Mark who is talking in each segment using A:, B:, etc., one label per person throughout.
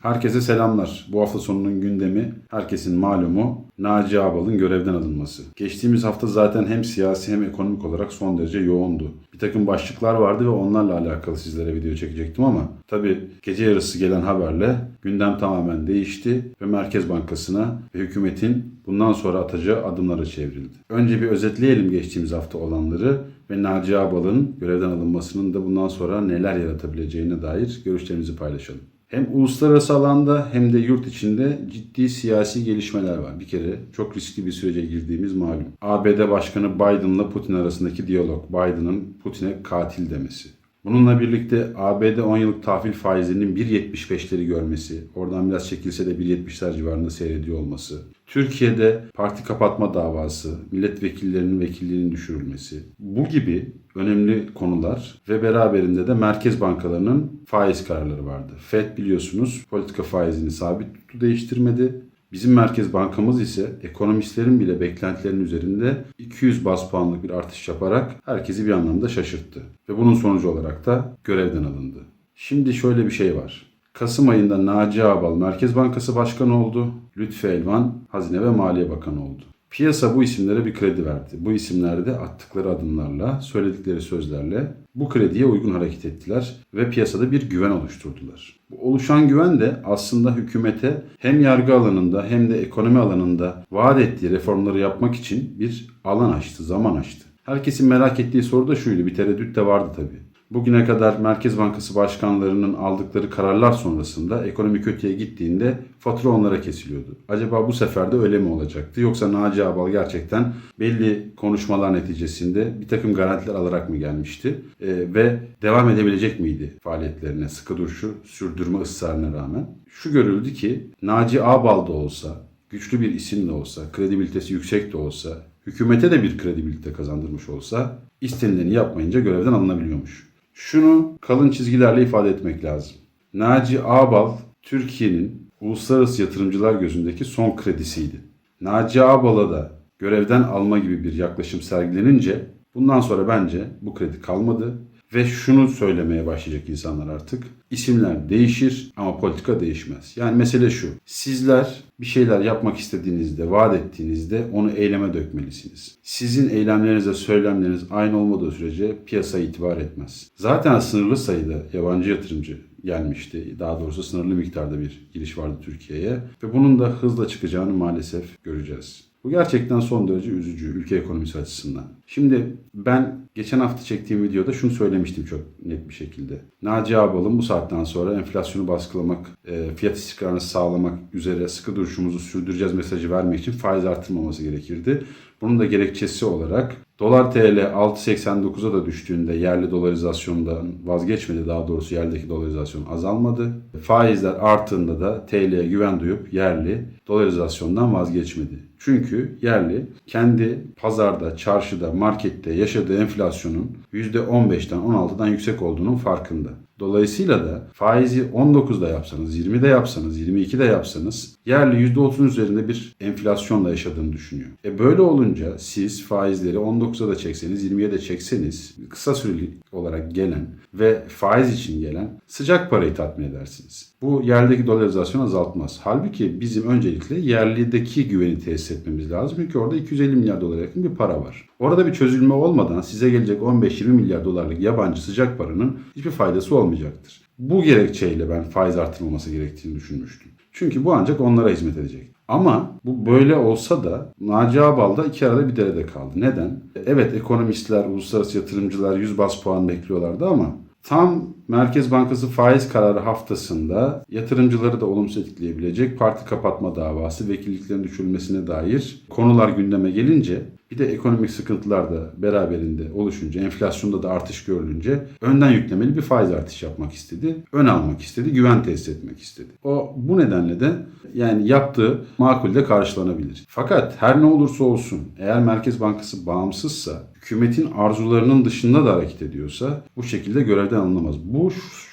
A: Herkese selamlar. Bu hafta sonunun gündemi herkesin malumu Naci Ağbal'ın görevden alınması. Geçtiğimiz hafta zaten hem siyasi hem ekonomik olarak son derece yoğundu. Bir takım başlıklar vardı ve onlarla alakalı sizlere video çekecektim ama tabi gece yarısı gelen haberle gündem tamamen değişti ve Merkez Bankası'na ve hükümetin bundan sonra atacağı adımlara çevrildi. Önce bir özetleyelim geçtiğimiz hafta olanları ve Naci Ağbal'ın görevden alınmasının da bundan sonra neler yaratabileceğine dair görüşlerimizi paylaşalım. Hem uluslararası alanda hem de yurt içinde ciddi siyasi gelişmeler var. Bir kere çok riskli bir sürece girdiğimiz malum. ABD Başkanı Biden'la Putin arasındaki diyalog. Biden'ın Putin'e katil demesi. Bununla birlikte ABD 10 yıllık tahvil faizinin 1.75'leri görmesi, oradan biraz çekilse de 1.70'ler civarında seyrediyor olması, Türkiye'de parti kapatma davası, milletvekillerinin vekilliğinin düşürülmesi, bu gibi önemli konular ve beraberinde de merkez bankalarının faiz kararları vardı. FED biliyorsunuz politika faizini sabit tuttu değiştirmedi. Bizim Merkez Bankamız ise ekonomistlerin bile beklentilerinin üzerinde 200 bas puanlık bir artış yaparak herkesi bir anlamda şaşırttı. Ve bunun sonucu olarak da görevden alındı. Şimdi şöyle bir şey var. Kasım ayında Naci Ağbal Merkez Bankası Başkanı oldu. Lütfü Elvan Hazine ve Maliye Bakanı oldu. Piyasa bu isimlere bir kredi verdi. Bu isimler de attıkları adımlarla, söyledikleri sözlerle bu krediye uygun hareket ettiler ve piyasada bir güven oluşturdular. Bu oluşan güven de aslında hükümete hem yargı alanında hem de ekonomi alanında vaat ettiği reformları yapmak için bir alan açtı, zaman açtı. Herkesin merak ettiği soru da şuydu, bir tereddüt de vardı tabii. Bugüne kadar Merkez Bankası başkanlarının aldıkları kararlar sonrasında ekonomi kötüye gittiğinde fatura onlara kesiliyordu. Acaba bu sefer de öyle mi olacaktı? Yoksa Naci Ağbal gerçekten belli konuşmalar neticesinde bir takım garantiler alarak mı gelmişti? Ee, ve devam edebilecek miydi faaliyetlerine sıkı duruşu sürdürme ısrarına rağmen? Şu görüldü ki Naci Ağbal da olsa, güçlü bir isim de olsa, kredibilitesi yüksek de olsa, hükümete de bir kredibilite kazandırmış olsa istenileni yapmayınca görevden alınabiliyormuş. Şunu kalın çizgilerle ifade etmek lazım. Naci Ağbal Türkiye'nin uluslararası yatırımcılar gözündeki son kredisiydi. Naci Ağbal'a da görevden alma gibi bir yaklaşım sergilenince bundan sonra bence bu kredi kalmadı ve şunu söylemeye başlayacak insanlar artık. İsimler değişir ama politika değişmez. Yani mesele şu. Sizler bir şeyler yapmak istediğinizde, vaat ettiğinizde onu eyleme dökmelisiniz. Sizin eylemlerinize söylemleriniz aynı olmadığı sürece piyasa itibar etmez. Zaten sınırlı sayıda yabancı yatırımcı gelmişti. Daha doğrusu sınırlı miktarda bir giriş vardı Türkiye'ye ve bunun da hızla çıkacağını maalesef göreceğiz. Bu gerçekten son derece üzücü ülke ekonomisi açısından. Şimdi ben geçen hafta çektiğim videoda şunu söylemiştim çok net bir şekilde. Naci Ağbal'ın bu saatten sonra enflasyonu baskılamak, e, fiyat istikrarını sağlamak üzere sıkı duruşumuzu sürdüreceğiz mesajı vermek için faiz artırmaması gerekirdi. Bunun da gerekçesi olarak dolar TL 6.89'a da düştüğünde yerli dolarizasyondan vazgeçmedi. Daha doğrusu yerdeki dolarizasyon azalmadı. Faizler arttığında da TL'ye güven duyup yerli dolarizasyondan vazgeçmedi. Çünkü yerli kendi pazarda, çarşıda, markette yaşadığı enflasyonun %15'ten 16'dan yüksek olduğunun farkında. Dolayısıyla da faizi 19'da yapsanız, 20'de yapsanız, 22'de yapsanız yerli %30'un üzerinde bir enflasyonla yaşadığını düşünüyor. E böyle olunca siz faizleri 19'a da çekseniz, 20'ye de çekseniz kısa süreli olarak gelen ve faiz için gelen sıcak parayı tatmin edersiniz. Bu yerdeki dolarizasyon azaltmaz. Halbuki bizim öncelikle yerlideki güveni tesis etmemiz lazım. Çünkü orada 250 milyar dolara yakın bir para var. Orada bir çözülme olmadan size gelecek 15-20 milyar dolarlık yabancı sıcak paranın hiçbir faydası olmayacaktır. Bu gerekçeyle ben faiz artırılması gerektiğini düşünmüştüm. Çünkü bu ancak onlara hizmet edecek. Ama bu böyle olsa da Naci Ağbal da iki arada bir derede kaldı. Neden? Evet ekonomistler, uluslararası yatırımcılar 100 bas puan bekliyorlardı ama Tam Merkez Bankası faiz kararı haftasında yatırımcıları da olumsuz etkileyebilecek parti kapatma davası, vekilliklerin düşürülmesine dair konular gündeme gelince bir de ekonomik sıkıntılar da beraberinde oluşunca, enflasyonda da artış görülünce önden yüklemeli bir faiz artış yapmak istedi. Ön almak istedi, güven tesis etmek istedi. O bu nedenle de yani yaptığı makulde karşılanabilir. Fakat her ne olursa olsun eğer Merkez Bankası bağımsızsa, hükümetin arzularının dışında da hareket ediyorsa bu şekilde görevden alınamaz. Bu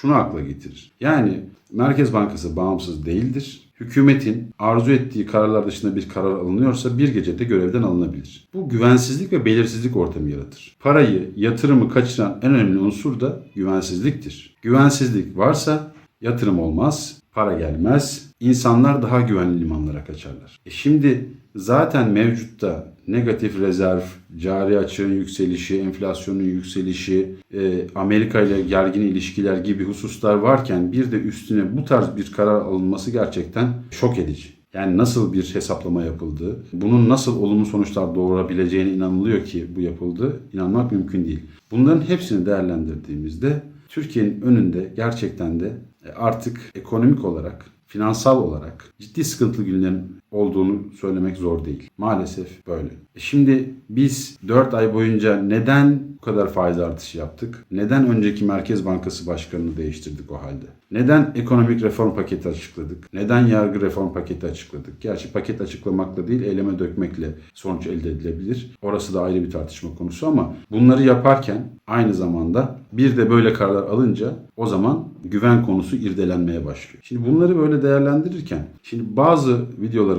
A: şunu akla getirir. Yani Merkez Bankası bağımsız değildir. Hükümetin arzu ettiği kararlar dışında bir karar alınıyorsa bir gecede görevden alınabilir. Bu güvensizlik ve belirsizlik ortamı yaratır. Parayı, yatırımı kaçıran en önemli unsur da güvensizliktir. Güvensizlik varsa Yatırım olmaz, para gelmez. İnsanlar daha güvenli limanlara kaçarlar. E şimdi zaten mevcutta negatif rezerv, cari açığın yükselişi, enflasyonun yükselişi, e, Amerika ile gergin ilişkiler gibi hususlar varken bir de üstüne bu tarz bir karar alınması gerçekten şok edici. Yani nasıl bir hesaplama yapıldı, bunun nasıl olumlu sonuçlar doğurabileceğine inanılıyor ki bu yapıldı, inanmak mümkün değil. Bunların hepsini değerlendirdiğimizde Türkiye'nin önünde gerçekten de e, artık ekonomik olarak, finansal olarak ciddi sıkıntılı günlerin olduğunu söylemek zor değil. Maalesef böyle. E Şimdi biz 4 ay boyunca neden bu kadar faiz artışı yaptık? Neden önceki Merkez Bankası Başkanı'nı değiştirdik o halde? Neden ekonomik reform paketi açıkladık? Neden yargı reform paketi açıkladık? Gerçi paket açıklamakla değil, eyleme dökmekle sonuç elde edilebilir. Orası da ayrı bir tartışma konusu ama bunları yaparken aynı zamanda bir de böyle kararlar alınca o zaman güven konusu irdelenmeye başlıyor. Şimdi bunları böyle değerlendirirken şimdi bazı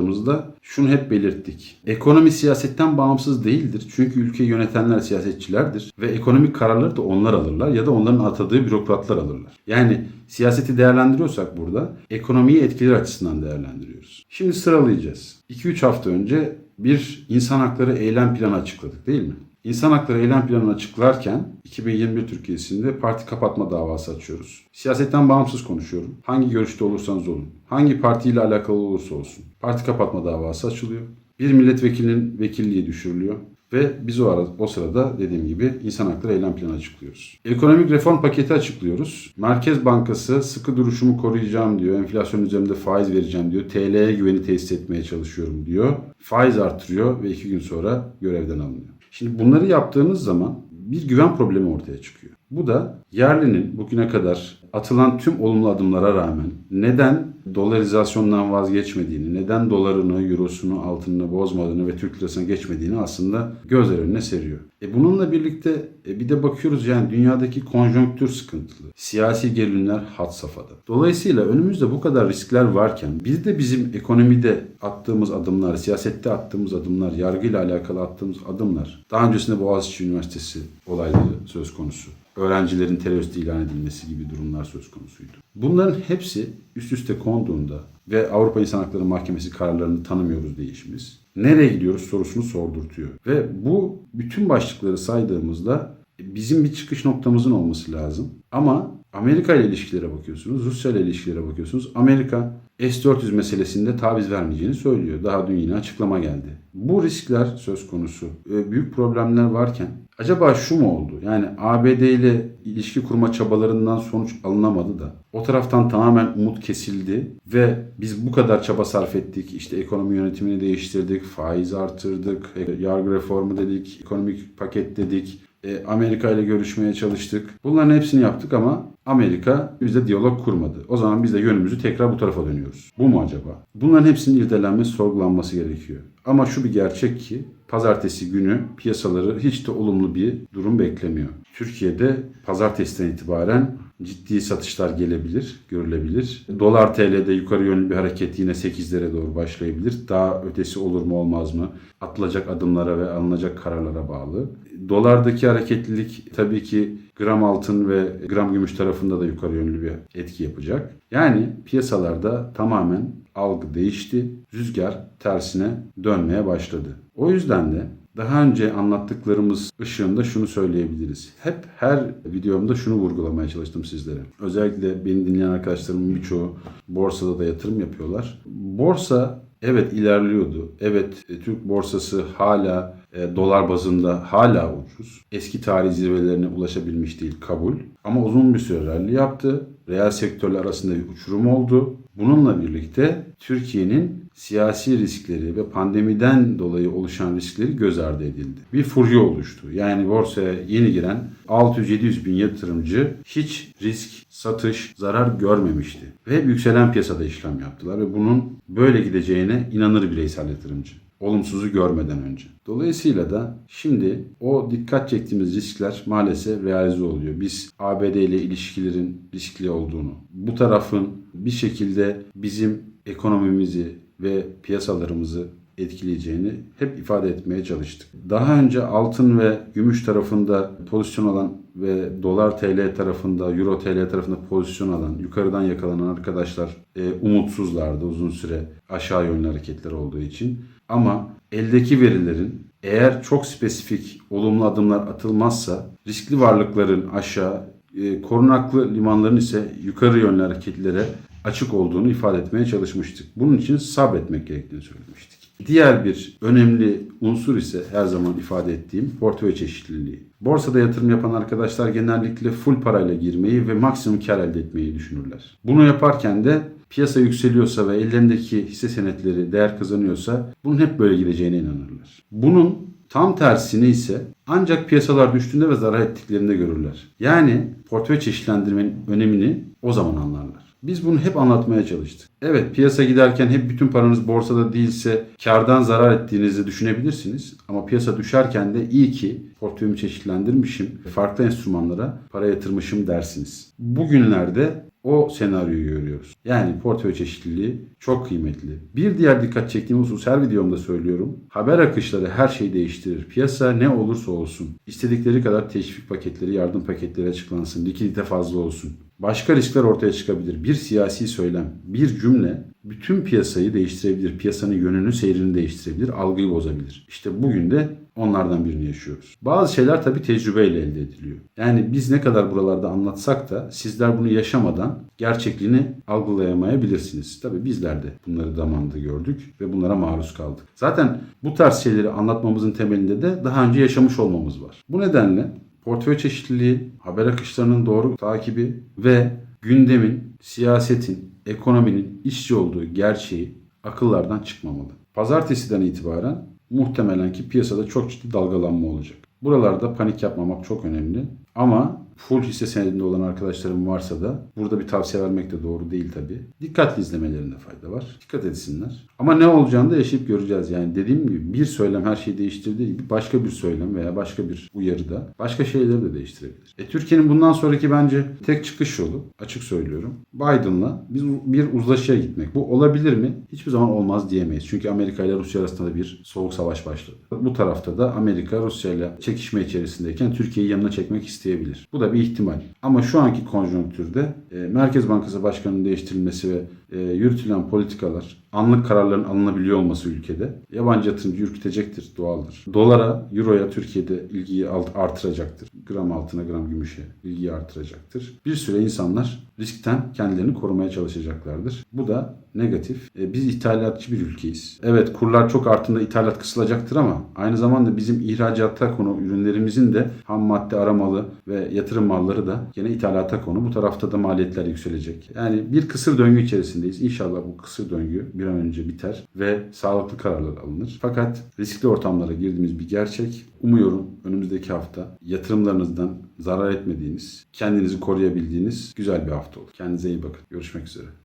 A: videolarımızda şunu hep belirttik. Ekonomi siyasetten bağımsız değildir. Çünkü ülkeyi yönetenler siyasetçilerdir ve ekonomik kararları da onlar alırlar ya da onların atadığı bürokratlar alırlar. Yani siyaseti değerlendiriyorsak burada ekonomiyi etkileri açısından değerlendiriyoruz. Şimdi sıralayacağız. 2-3 hafta önce bir insan hakları eylem planı açıkladık değil mi? İnsan hakları eylem planını açıklarken 2021 Türkiye'sinde parti kapatma davası açıyoruz. Siyasetten bağımsız konuşuyorum. Hangi görüşte olursanız olun. Hangi partiyle alakalı olursa olsun. Parti kapatma davası açılıyor. Bir milletvekilinin vekilliği düşürülüyor. Ve biz o, ara, o sırada dediğim gibi insan hakları eylem planı açıklıyoruz. Ekonomik reform paketi açıklıyoruz. Merkez Bankası sıkı duruşumu koruyacağım diyor. Enflasyon üzerinde faiz vereceğim diyor. TL'ye güveni tesis etmeye çalışıyorum diyor. Faiz artırıyor ve iki gün sonra görevden alınıyor. Şimdi bunları yaptığınız zaman bir güven problemi ortaya çıkıyor. Bu da yerlinin bugüne kadar atılan tüm olumlu adımlara rağmen neden dolarizasyondan vazgeçmediğini, neden dolarını, eurosunu, altınını bozmadığını ve Türk lirasına geçmediğini aslında gözler önüne seriyor. E bununla birlikte e bir de bakıyoruz yani dünyadaki konjonktür sıkıntılı. Siyasi gerilimler had safhada. Dolayısıyla önümüzde bu kadar riskler varken biz de bizim ekonomide attığımız adımlar, siyasette attığımız adımlar, yargıyla alakalı attığımız adımlar, daha öncesinde Boğaziçi Üniversitesi olayları söz konusu öğrencilerin terörist ilan edilmesi gibi durumlar söz konusuydu. Bunların hepsi üst üste konduğunda ve Avrupa İnsan Hakları Mahkemesi kararlarını tanımıyoruz değişimiz. Nereye gidiyoruz sorusunu sordurtuyor. Ve bu bütün başlıkları saydığımızda bizim bir çıkış noktamızın olması lazım. Ama Amerika ile ilişkilere bakıyorsunuz, Rusya ile ilişkilere bakıyorsunuz. Amerika S-400 meselesinde taviz vermeyeceğini söylüyor. Daha dün yine açıklama geldi. Bu riskler söz konusu. Büyük problemler varken acaba şu mu oldu? Yani ABD ile ilişki kurma çabalarından sonuç alınamadı da o taraftan tamamen umut kesildi ve biz bu kadar çaba sarf ettik. İşte ekonomi yönetimini değiştirdik, faiz artırdık, yargı reformu dedik, ekonomik paket dedik. E, Amerika ile görüşmeye çalıştık. Bunların hepsini yaptık ama Amerika bizle diyalog kurmadı. O zaman biz de yönümüzü tekrar bu tarafa dönüyoruz. Bu mu acaba? Bunların hepsinin irdelenmesi, sorgulanması gerekiyor. Ama şu bir gerçek ki pazartesi günü piyasaları hiç de olumlu bir durum beklemiyor. Türkiye'de pazartesiden itibaren ciddi satışlar gelebilir, görülebilir. Dolar TL'de yukarı yönlü bir hareket yine 8'lere doğru başlayabilir. Daha ötesi olur mu olmaz mı? Atılacak adımlara ve alınacak kararlara bağlı. Dolardaki hareketlilik tabii ki gram altın ve gram gümüş tarafında da yukarı yönlü bir etki yapacak. Yani piyasalarda tamamen algı değişti. Rüzgar tersine dönmeye başladı. O yüzden de daha önce anlattıklarımız ışığında şunu söyleyebiliriz. Hep her videomda şunu vurgulamaya çalıştım sizlere. Özellikle beni dinleyen arkadaşlarımın birçoğu borsada da yatırım yapıyorlar. Borsa evet ilerliyordu. Evet Türk borsası hala e, dolar bazında hala ucuz. Eski tarih zirvelerine ulaşabilmiş değil kabul. Ama uzun bir süre rally yaptı. Reel sektörler arasında bir uçurum oldu. Bununla birlikte Türkiye'nin siyasi riskleri ve pandemiden dolayı oluşan riskleri göz ardı edildi. Bir furya oluştu. Yani borsaya yeni giren 600-700 bin yatırımcı hiç risk, satış, zarar görmemişti. Ve yükselen piyasada işlem yaptılar ve bunun böyle gideceğine inanır bireysel yatırımcı olumsuzu görmeden önce. Dolayısıyla da şimdi o dikkat çektiğimiz riskler maalesef realize oluyor. Biz ABD ile ilişkilerin riskli olduğunu, bu tarafın bir şekilde bizim ekonomimizi ve piyasalarımızı etkileyeceğini hep ifade etmeye çalıştık. Daha önce altın ve gümüş tarafında pozisyon alan ve dolar TL tarafında, euro TL tarafında pozisyon alan, yukarıdan yakalanan arkadaşlar e, umutsuzlardı uzun süre aşağı yönlü hareketler olduğu için. Ama eldeki verilerin eğer çok spesifik olumlu adımlar atılmazsa riskli varlıkların aşağı, e, korunaklı limanların ise yukarı yönlü hareketlere açık olduğunu ifade etmeye çalışmıştık. Bunun için sabretmek gerektiğini söylemiştik. Diğer bir önemli unsur ise her zaman ifade ettiğim portföy çeşitliliği. Borsada yatırım yapan arkadaşlar genellikle full parayla girmeyi ve maksimum kar elde etmeyi düşünürler. Bunu yaparken de piyasa yükseliyorsa ve ellerindeki hisse senetleri değer kazanıyorsa bunun hep böyle gideceğine inanırlar. Bunun tam tersini ise ancak piyasalar düştüğünde ve zarar ettiklerinde görürler. Yani portföy çeşitlendirmenin önemini o zaman anlarlar. Biz bunu hep anlatmaya çalıştık. Evet piyasa giderken hep bütün paranız borsada değilse kardan zarar ettiğinizi düşünebilirsiniz. Ama piyasa düşerken de iyi ki portföyümü çeşitlendirmişim, farklı enstrümanlara para yatırmışım dersiniz. Bugünlerde o senaryoyu görüyoruz. Yani portföy çeşitliliği çok kıymetli. Bir diğer dikkat çektiğim husus her videomda söylüyorum. Haber akışları her şeyi değiştirir. Piyasa ne olursa olsun. İstedikleri kadar teşvik paketleri, yardım paketleri açıklansın. Likidite fazla olsun. Başka riskler ortaya çıkabilir. Bir siyasi söylem, bir cümle bütün piyasayı değiştirebilir. Piyasanın yönünü, seyrini değiştirebilir, algıyı bozabilir. İşte bugün de onlardan birini yaşıyoruz. Bazı şeyler tabii tecrübeyle elde ediliyor. Yani biz ne kadar buralarda anlatsak da sizler bunu yaşamadan gerçekliğini algılayamayabilirsiniz. Tabii bizler de bunları zamanında gördük ve bunlara maruz kaldık. Zaten bu tarz şeyleri anlatmamızın temelinde de daha önce yaşamış olmamız var. Bu nedenle portföy çeşitliliği, haber akışlarının doğru takibi ve gündemin, siyasetin, ekonominin işçi olduğu gerçeği akıllardan çıkmamalı. Pazartesiden itibaren muhtemelen ki piyasada çok ciddi dalgalanma olacak. Buralarda panik yapmamak çok önemli. Ama full hisse senedinde olan arkadaşlarım varsa da burada bir tavsiye vermek de doğru değil tabi. Dikkatli izlemelerinde fayda var. Dikkat etsinler. Ama ne olacağını da yaşayıp göreceğiz. Yani dediğim gibi bir söylem her şeyi değiştirdiği gibi başka bir söylem veya başka bir uyarı da başka şeyleri de değiştirebilir. E, Türkiye'nin bundan sonraki bence tek çıkış yolu açık söylüyorum. Biden'la bir, bir uzlaşıya gitmek. Bu olabilir mi? Hiçbir zaman olmaz diyemeyiz. Çünkü Amerika ile Rusya arasında bir soğuk savaş başladı. Bu tarafta da Amerika Rusya ile çekişme içerisindeyken Türkiye'yi yanına çekmek isteyebilir. Bu da bir ihtimal. Ama şu anki konjonktürde e, Merkez Bankası Başkanı'nın değiştirilmesi ve e, yürütülen politikalar, anlık kararların alınabiliyor olması ülkede yabancı yatırımcı ürkütecektir, doğaldır. Dolara, euroya Türkiye'de ilgiyi artıracaktır. Gram altına, gram gümüşe ilgiyi artıracaktır. Bir süre insanlar riskten kendilerini korumaya çalışacaklardır. Bu da negatif. E, biz ithalatçı bir ülkeyiz. Evet kurlar çok arttığında ithalat kısılacaktır ama aynı zamanda bizim ihracata konu ürünlerimizin de ham madde aramalı ve yatırım malları da yine ithalata konu. Bu tarafta da maliyetler yükselecek. Yani bir kısır döngü içerisindeyiz. İnşallah bu kısır döngü bir an önce biter ve sağlıklı kararlar alınır. Fakat riskli ortamlara girdiğimiz bir gerçek. Umuyorum önümüzdeki hafta yatırımlarınızdan zarar etmediğiniz, kendinizi koruyabildiğiniz güzel bir hafta olur. Kendinize iyi bakın. Görüşmek üzere.